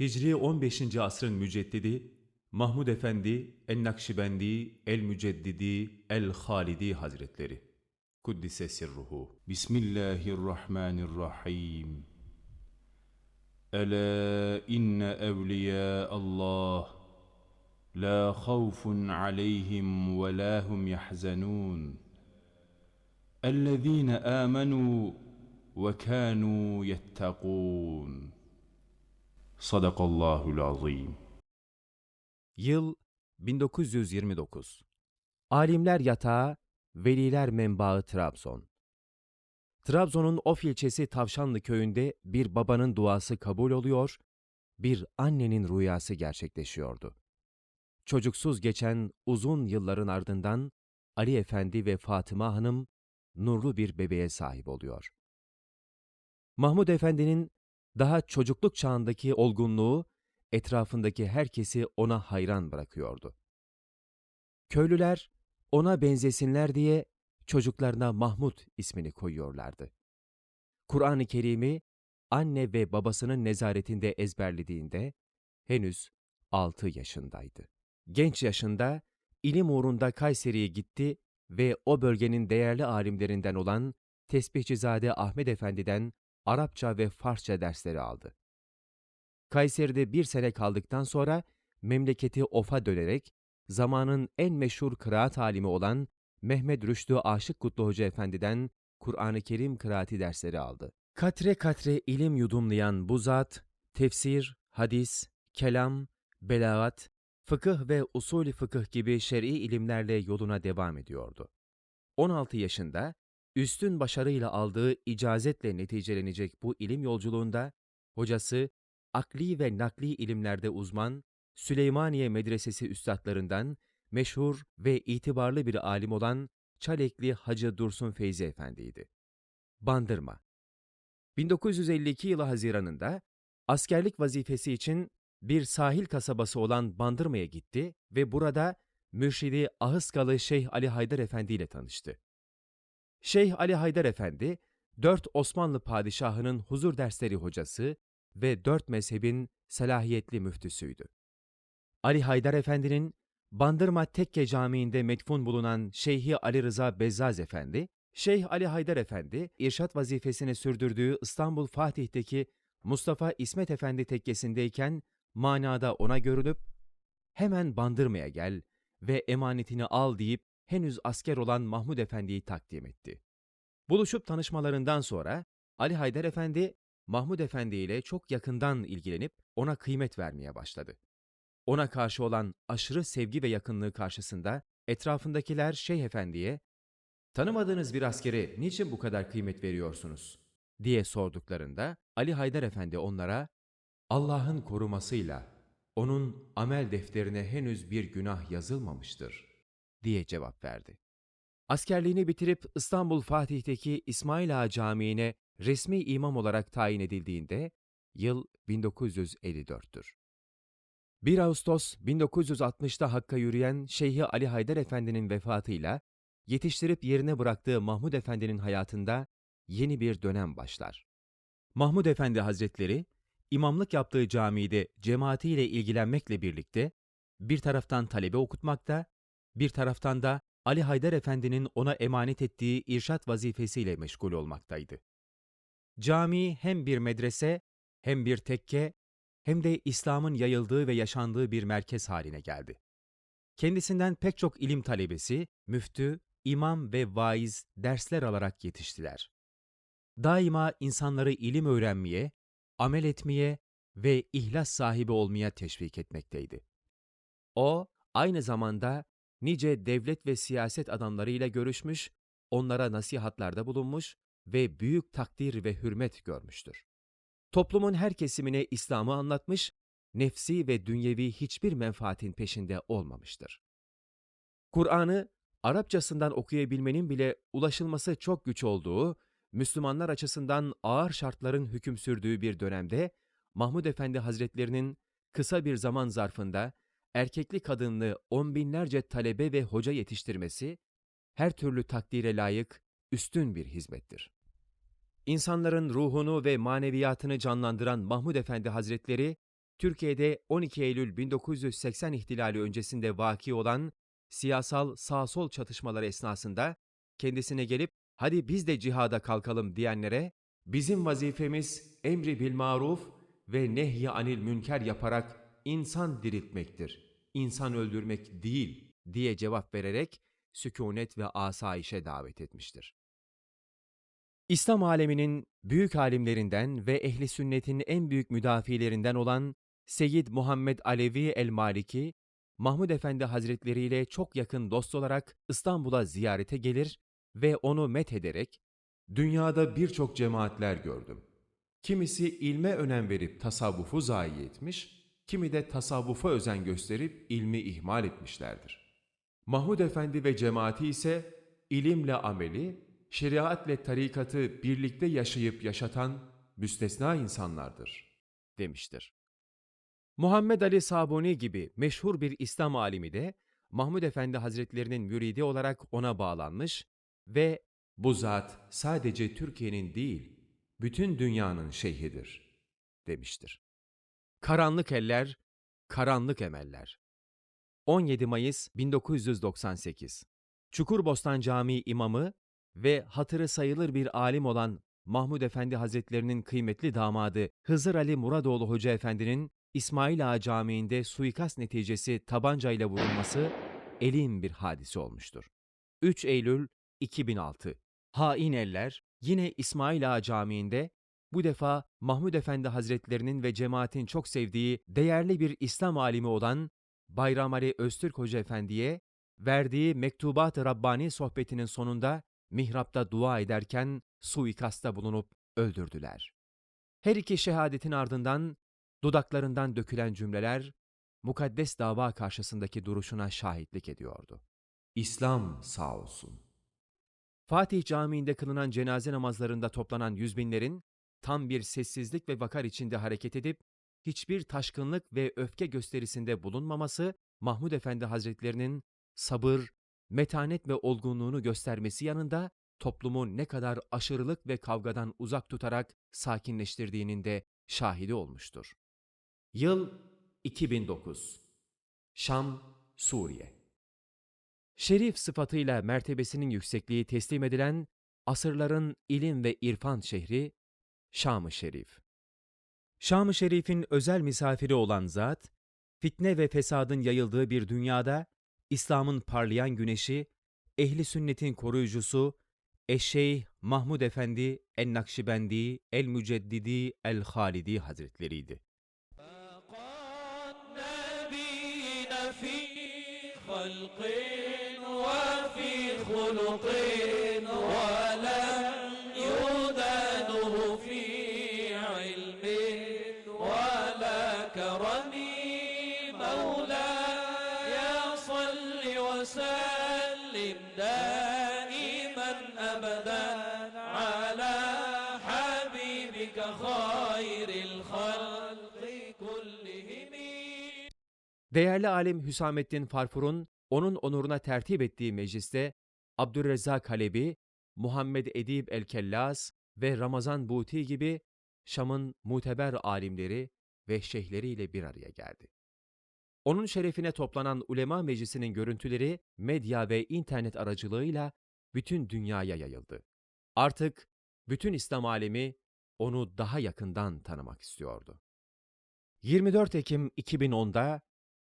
Hicri 15. asrın müceddidi Mahmud Efendi, Ennakşibendi, El Müceddidi, El Halidi Hazretleri. Kuddise sirruhu. Bismillahirrahmanirrahim. Ela inne evliya Allah la havfun aleyhim ve la hum yahzanun. Ellezine amenu ve kanu yettakun. Sadakallahul azim. Yıl 1929. Alimler Yatağı, Veliler Menbaı Trabzon. Trabzon'un Of ilçesi Tavşanlı köyünde bir babanın duası kabul oluyor, bir annenin rüyası gerçekleşiyordu. Çocuksuz geçen uzun yılların ardından Ali Efendi ve Fatıma Hanım nurlu bir bebeğe sahip oluyor. Mahmud Efendi'nin daha çocukluk çağındaki olgunluğu etrafındaki herkesi ona hayran bırakıyordu. Köylüler ona benzesinler diye çocuklarına Mahmud ismini koyuyorlardı. Kur'an-ı Kerim'i anne ve babasının nezaretinde ezberlediğinde henüz 6 yaşındaydı. Genç yaşında ilim uğrunda Kayseri'ye gitti ve o bölgenin değerli alimlerinden olan Tesbihçizade Ahmet Efendi'den Arapça ve Farsça dersleri aldı. Kayseri'de bir sene kaldıktan sonra memleketi Of'a dönerek zamanın en meşhur kıraat alimi olan Mehmet Rüştü Aşık Kutlu Hoca Efendi'den Kur'an-ı Kerim kıraati dersleri aldı. Katre katre ilim yudumlayan bu zat, tefsir, hadis, kelam, belaat, fıkıh ve usulü fıkıh gibi şer'i ilimlerle yoluna devam ediyordu. 16 yaşında üstün başarıyla aldığı icazetle neticelenecek bu ilim yolculuğunda hocası akli ve nakli ilimlerde uzman Süleymaniye Medresesi üstadlarından meşhur ve itibarlı bir alim olan Çalekli Hacı Dursun Feyzi Efendi'ydi. Bandırma 1952 yılı Haziran'ında askerlik vazifesi için bir sahil kasabası olan Bandırma'ya gitti ve burada mürşidi Ahıskalı Şeyh Ali Haydar Efendi ile tanıştı. Şeyh Ali Haydar Efendi, dört Osmanlı padişahının huzur dersleri hocası ve dört mezhebin selahiyetli müftüsüydü. Ali Haydar Efendi'nin Bandırma Tekke Camii'nde metfun bulunan Şeyhi Ali Rıza Bezzaz Efendi, Şeyh Ali Haydar Efendi, irşat vazifesini sürdürdüğü İstanbul Fatih'teki Mustafa İsmet Efendi tekkesindeyken manada ona görünüp, hemen Bandırma'ya gel ve emanetini al deyip henüz asker olan Mahmud Efendi'yi takdim etti. Buluşup tanışmalarından sonra Ali Haydar Efendi, Mahmud Efendi ile çok yakından ilgilenip ona kıymet vermeye başladı. Ona karşı olan aşırı sevgi ve yakınlığı karşısında etrafındakiler Şeyh Efendi'ye "Tanımadığınız bir askere niçin bu kadar kıymet veriyorsunuz?" diye sorduklarında Ali Haydar Efendi onlara Allah'ın korumasıyla onun amel defterine henüz bir günah yazılmamıştır diye cevap verdi. Askerliğini bitirip İstanbul Fatih'teki İsmail Ağa Camii'ne resmi imam olarak tayin edildiğinde yıl 1954'tür. 1 Ağustos 1960'ta Hakk'a yürüyen Şeyhi Ali Haydar Efendi'nin vefatıyla yetiştirip yerine bıraktığı Mahmud Efendi'nin hayatında yeni bir dönem başlar. Mahmud Efendi Hazretleri, imamlık yaptığı camide cemaatiyle ilgilenmekle birlikte bir taraftan talebe okutmakta, bir taraftan da Ali Haydar Efendi'nin ona emanet ettiği irşat vazifesiyle meşgul olmaktaydı. Cami hem bir medrese, hem bir tekke, hem de İslam'ın yayıldığı ve yaşandığı bir merkez haline geldi. Kendisinden pek çok ilim talebesi, müftü, imam ve vaiz dersler alarak yetiştiler. Daima insanları ilim öğrenmeye, amel etmeye ve ihlas sahibi olmaya teşvik etmekteydi. O, aynı zamanda nice devlet ve siyaset adamlarıyla görüşmüş, onlara nasihatlarda bulunmuş ve büyük takdir ve hürmet görmüştür. Toplumun her kesimine İslam'ı anlatmış, nefsi ve dünyevi hiçbir menfaatin peşinde olmamıştır. Kur'an'ı Arapçasından okuyabilmenin bile ulaşılması çok güç olduğu, Müslümanlar açısından ağır şartların hüküm sürdüğü bir dönemde Mahmud Efendi Hazretlerinin kısa bir zaman zarfında erkekli kadınlı on binlerce talebe ve hoca yetiştirmesi her türlü takdire layık üstün bir hizmettir. İnsanların ruhunu ve maneviyatını canlandıran Mahmud Efendi Hazretleri Türkiye'de 12 Eylül 1980 ihtilali öncesinde vaki olan siyasal sağ-sol çatışmaları esnasında kendisine gelip hadi biz de cihada kalkalım diyenlere bizim vazifemiz emri bil maruf ve nehy anil münker yaparak insan diriltmektir. İnsan öldürmek değil diye cevap vererek sükunet ve asayişe davet etmiştir. İslam aleminin büyük alimlerinden ve ehli sünnetin en büyük müdafilerinden olan Seyyid Muhammed Alevi el-Maliki, Mahmud Efendi Hazretleri ile çok yakın dost olarak İstanbul'a ziyarete gelir ve onu methederek, Dünyada birçok cemaatler gördüm. Kimisi ilme önem verip tasavvufu zayi etmiş, kimi de tasavvufa özen gösterip ilmi ihmal etmişlerdir. Mahmud Efendi ve cemaati ise ilimle ameli, şeriatle tarikatı birlikte yaşayıp yaşatan müstesna insanlardır. demiştir. Muhammed Ali Sabuni gibi meşhur bir İslam alimi de Mahmud Efendi Hazretlerinin müridi olarak ona bağlanmış ve Bu zat sadece Türkiye'nin değil, bütün dünyanın şeyhidir. demiştir. Karanlık eller, karanlık emeller. 17 Mayıs 1998 Çukurbostan Camii imamı ve hatırı sayılır bir alim olan Mahmud Efendi Hazretlerinin kıymetli damadı Hızır Ali Muradoğlu Hoca Efendi'nin İsmail Ağa Camii'nde suikast neticesi tabancayla vurulması elim bir hadise olmuştur. 3 Eylül 2006 Hain eller yine İsmail Ağa Camii'nde bu defa Mahmud Efendi Hazretlerinin ve cemaatin çok sevdiği değerli bir İslam alimi olan Bayram Ali Öztürk Hoca Efendi'ye verdiği Mektubat-ı Rabbani sohbetinin sonunda mihrapta dua ederken suikasta bulunup öldürdüler. Her iki şehadetin ardından dudaklarından dökülen cümleler mukaddes dava karşısındaki duruşuna şahitlik ediyordu. İslam sağ olsun. Fatih Camii'nde kılınan cenaze namazlarında toplanan yüz binlerin tam bir sessizlik ve vakar içinde hareket edip hiçbir taşkınlık ve öfke gösterisinde bulunmaması Mahmud Efendi Hazretlerinin sabır, metanet ve olgunluğunu göstermesi yanında toplumu ne kadar aşırılık ve kavgadan uzak tutarak sakinleştirdiğinin de şahidi olmuştur. Yıl 2009 Şam, Suriye Şerif sıfatıyla mertebesinin yüksekliği teslim edilen asırların ilim ve irfan şehri Şam-ı Şerif. Şam-ı Şerif'in özel misafiri olan zat, fitne ve fesadın yayıldığı bir dünyada İslam'ın parlayan güneşi, ehli sünnetin koruyucusu, Eşşeyh Mahmud Efendi En-Nakşibendi El-Müceddidi El-Halidi Hazretleriydi. فقد نبينا في خلق وفي خلق Değerli alim Hüsamettin Farfur'un onun onuruna tertip ettiği mecliste Abdülrezzak Halebi, Muhammed Edib el-Kellas ve Ramazan Buti gibi Şam'ın muteber alimleri ve şeyhleriyle bir araya geldi. Onun şerefine toplanan ulema meclisinin görüntüleri medya ve internet aracılığıyla bütün dünyaya yayıldı. Artık bütün İslam alemi onu daha yakından tanımak istiyordu. 24 Ekim 2010'da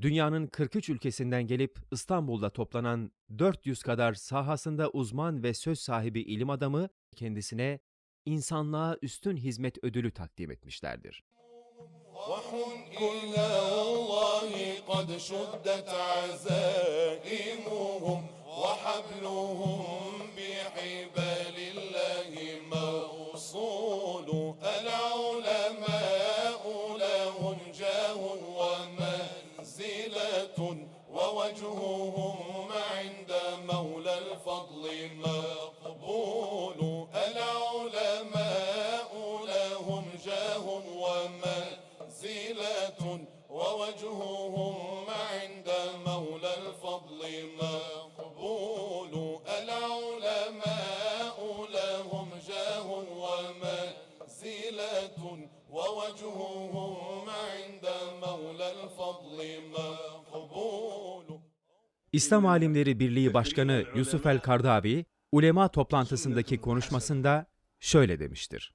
dünyanın 43 ülkesinden gelip İstanbul'da toplanan 400 kadar sahasında uzman ve söz sahibi ilim adamı kendisine insanlığa üstün hizmet ödülü takdim etmişlerdir. وحن إلى الله قد شدت عزائمهم وحبلهم ووجههم عند مولى الفضل مقبول İslam Alimleri Birliği Başkanı Yusuf El Kardavi, ulema toplantısındaki konuşmasında şöyle demiştir.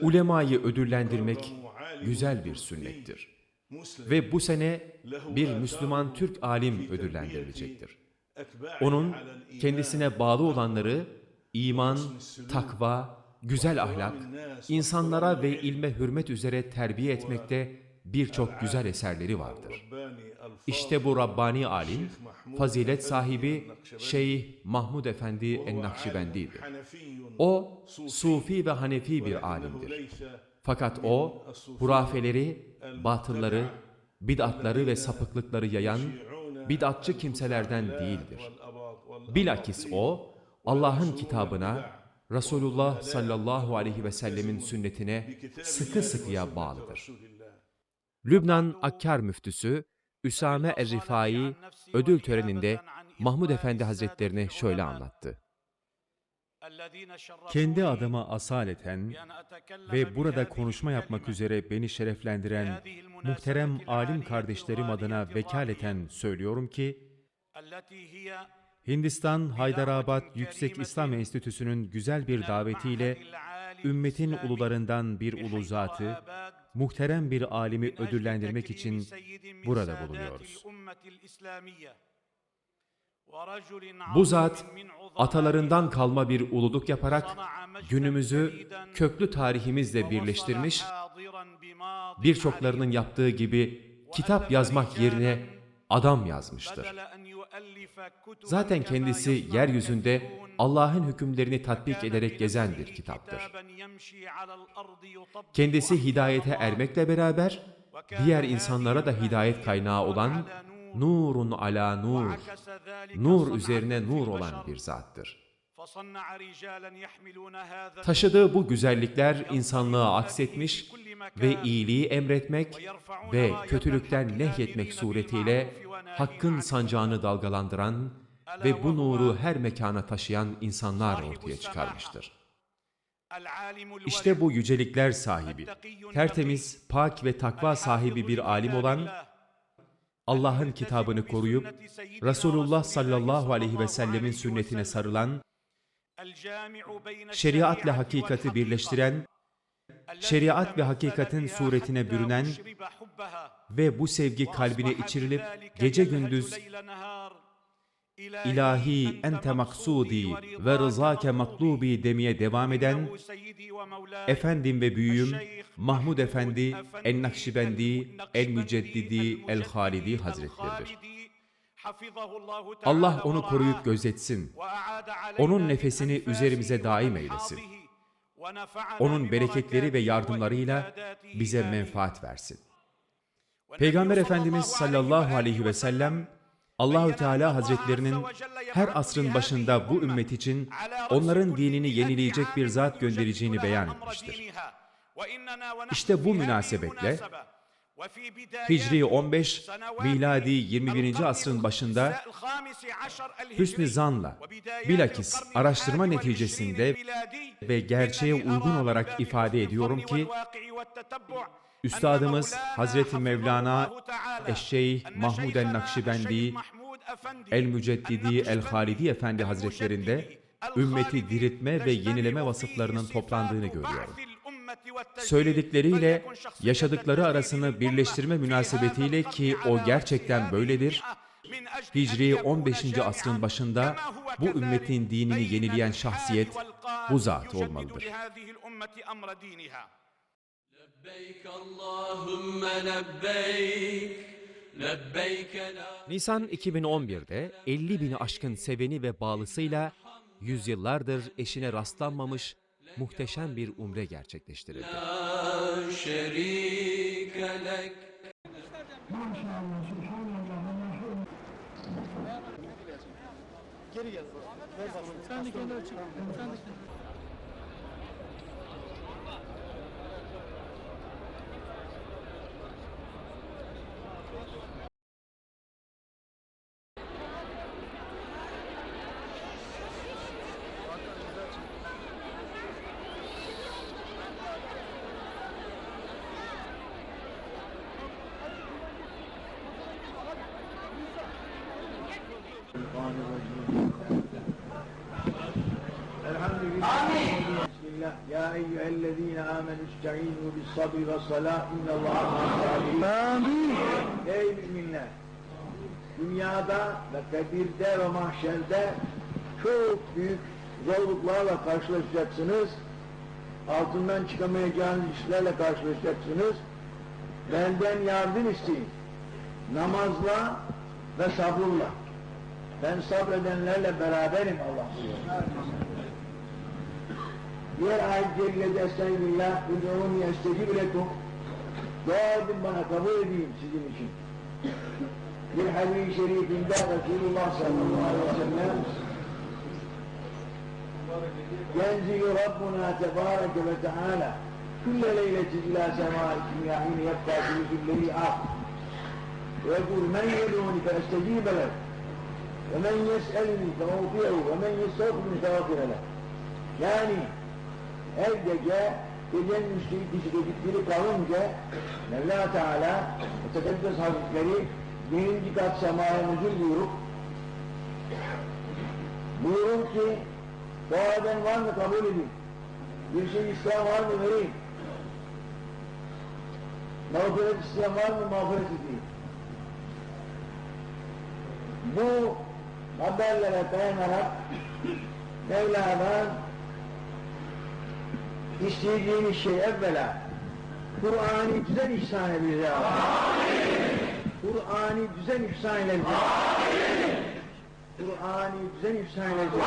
Ulemayı ödüllendirmek güzel bir sünnettir. Ve bu sene bir Müslüman Türk alim ödüllendirilecektir. Onun kendisine bağlı olanları iman, takva, güzel ahlak, insanlara ve ilme hürmet üzere terbiye etmekte birçok güzel eserleri vardır. İşte bu Rabbani alim, fazilet sahibi Şeyh Mahmud Efendi en-Nakşibendi'dir. O, Sufi ve Hanefi bir alimdir. Fakat o, hurafeleri, batılları, bid'atları ve sapıklıkları yayan bid'atçı kimselerden değildir. Bilakis o, Allah'ın kitabına, Resulullah sallallahu aleyhi ve sellemin sünnetine sıkı sıkıya bağlıdır. Lübnan Akkar müftüsü Üsame Er-Rifai ödül töreninde Mahmud Efendi Hazretlerine şöyle anlattı. Kendi adıma asaleten ve burada konuşma yapmak üzere beni şereflendiren muhterem alim kardeşlerim adına vekaleten söylüyorum ki, Hindistan Haydarabad Yüksek İslam Enstitüsü'nün güzel bir davetiyle ümmetin ulularından bir ulu zatı, muhterem bir alimi ödüllendirmek için burada bulunuyoruz. Bu zat atalarından kalma bir ululuk yaparak günümüzü köklü tarihimizle birleştirmiş, birçoklarının yaptığı gibi kitap yazmak yerine adam yazmıştır. Zaten kendisi yeryüzünde Allah'ın hükümlerini tatbik ederek gezen bir kitaptır. Kendisi hidayete ermekle beraber diğer insanlara da hidayet kaynağı olan nurun ala nur, nur üzerine nur olan bir zattır. Taşıdığı bu güzellikler insanlığa aksetmiş ve iyiliği emretmek ve kötülükten nehyetmek suretiyle hakkın sancağını dalgalandıran ve bu nuru her mekana taşıyan insanlar ortaya çıkarmıştır. İşte bu yücelikler sahibi, tertemiz, pak ve takva sahibi bir alim olan, Allah'ın kitabını koruyup, Resulullah sallallahu aleyhi ve sellemin sünnetine sarılan, şeriatla hakikati birleştiren, şeriat ve hakikatin suretine bürünen ve bu sevgi kalbine içirilip gece gündüz İlahi ente maksudi ve rızake matlubi demeye devam eden efendim ve büyüğüm Mahmud Efendi el-Nakşibendi el-Müceddidi el-Halidi Hazretleridir. Allah onu koruyup gözetsin. Onun nefesini üzerimize daim eylesin. Onun bereketleri ve yardımlarıyla bize menfaat versin. Peygamber Efendimiz sallallahu aleyhi ve sellem Allahü Teala Hazretlerinin her asrın başında bu ümmet için onların dinini yenileyecek bir zat göndereceğini beyan etmiştir. İşte bu münasebetle Hicri 15, miladi 21. asrın başında hüsnü zanla, bilakis araştırma neticesinde ve gerçeğe uygun olarak ifade ediyorum ki, Üstadımız Hazreti Mevlana Eşşeyh Mahmud el-Nakşibendi El-Müceddidi El-Halidi Efendi Hazretlerinde ümmeti diriltme ve yenileme vasıflarının toplandığını görüyorum söyledikleriyle yaşadıkları arasını birleştirme münasebetiyle ki o gerçekten böyledir, Hicri 15. asrın başında bu ümmetin dinini yenileyen şahsiyet bu zat olmalıdır. Nisan 2011'de 50 bini aşkın seveni ve bağlısıyla yüzyıllardır eşine rastlanmamış muhteşem bir umre gerçekleştirildi. Geri gel. Sen de kendi açın. Sen de kendi. nesta'inu bis sabri ve salah innallaha Amin. Ey müminler! Dünyada ve kabirde ve mahşerde çok büyük zorluklarla karşılaşacaksınız. Altından çıkamayacağınız işlerle karşılaşacaksınız. Benden yardım isteyin. Namazla ve sabırla. Ben sabredenlerle beraberim Allah buyuruyor. يرعى الجلد أستعين بالله ادعوني أستجيب لكم. قادم بنا قبول دين سجن الشيء في الحديث الشريف ده رسول الله صلى الله عليه وسلم. ينزل ربنا تبارك وتعالى كل ليلة إلى سماء الدنيا حين يبقى في الليل آخر. ويقول من يدعوني فأستجيب له ومن يسألني فأوقعه ومن يستغفرني فأغفر له. يعني her gece gecenin üçte ikisi gecikleri kalınca Mevla Teala Mutekaddes Hazretleri birinci kat semaya nüzul buyurun ki dua eden var mı kabul edin? Bir şey isteyen var mı vereyim? Mağfiret isteyen var mı mağfiret edeyim? Bu haberlere dayanarak Mevla'dan isteyeceğimiz şey evvela Kur'an'ı düzen ihsan edeceğiz. Kur'an'ı düzen ihsan edeceğiz. Kur'an'ı düzen ihsan edeceğiz.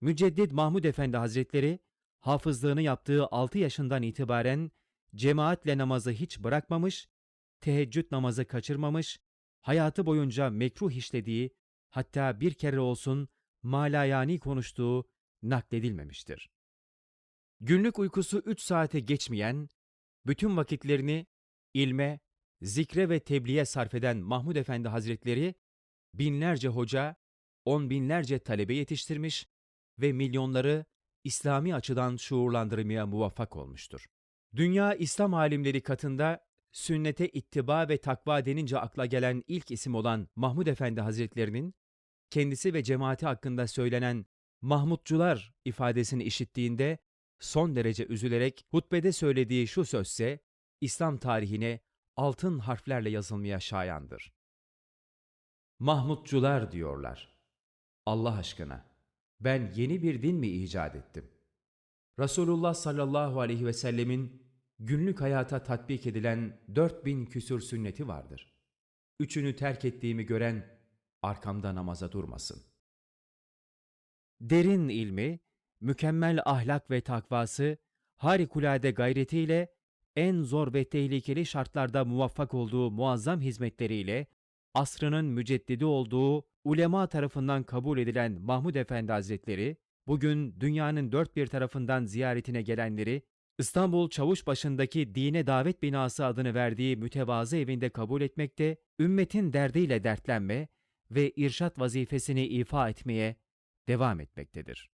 Müceddit Mahmud Efendi Hazretleri, hafızlığını yaptığı 6 yaşından itibaren cemaatle namazı hiç bırakmamış, teheccüd namazı kaçırmamış, hayatı boyunca mekruh işlediği, hatta bir kere olsun malayani konuştuğu nakledilmemiştir. Günlük uykusu 3 saate geçmeyen, bütün vakitlerini ilme, zikre ve tebliğe sarf eden Mahmud Efendi Hazretleri, binlerce hoca, on binlerce talebe yetiştirmiş ve milyonları İslami açıdan şuurlandırmaya muvaffak olmuştur. Dünya İslam alimleri katında sünnete ittiba ve takva denince akla gelen ilk isim olan Mahmud Efendi Hazretlerinin kendisi ve cemaati hakkında söylenen Mahmutçular ifadesini işittiğinde son derece üzülerek hutbede söylediği şu sözse İslam tarihine altın harflerle yazılmaya şayandır. Mahmutçular diyorlar. Allah aşkına ben yeni bir din mi icat ettim? Resulullah sallallahu aleyhi ve sellemin günlük hayata tatbik edilen 4000 küsür sünneti vardır. Üçünü terk ettiğimi gören arkamda namaza durmasın. Derin ilmi, mükemmel ahlak ve takvası, harikulade gayretiyle en zor ve tehlikeli şartlarda muvaffak olduğu muazzam hizmetleriyle asrının müceddidi olduğu ulema tarafından kabul edilen Mahmud Efendi Hazretleri, bugün dünyanın dört bir tarafından ziyaretine gelenleri, İstanbul Çavuşbaşı'ndaki Dine Davet Binası adını verdiği mütevazı evinde kabul etmekte, ümmetin derdiyle dertlenme ve irşat vazifesini ifa etmeye devam etmektedir.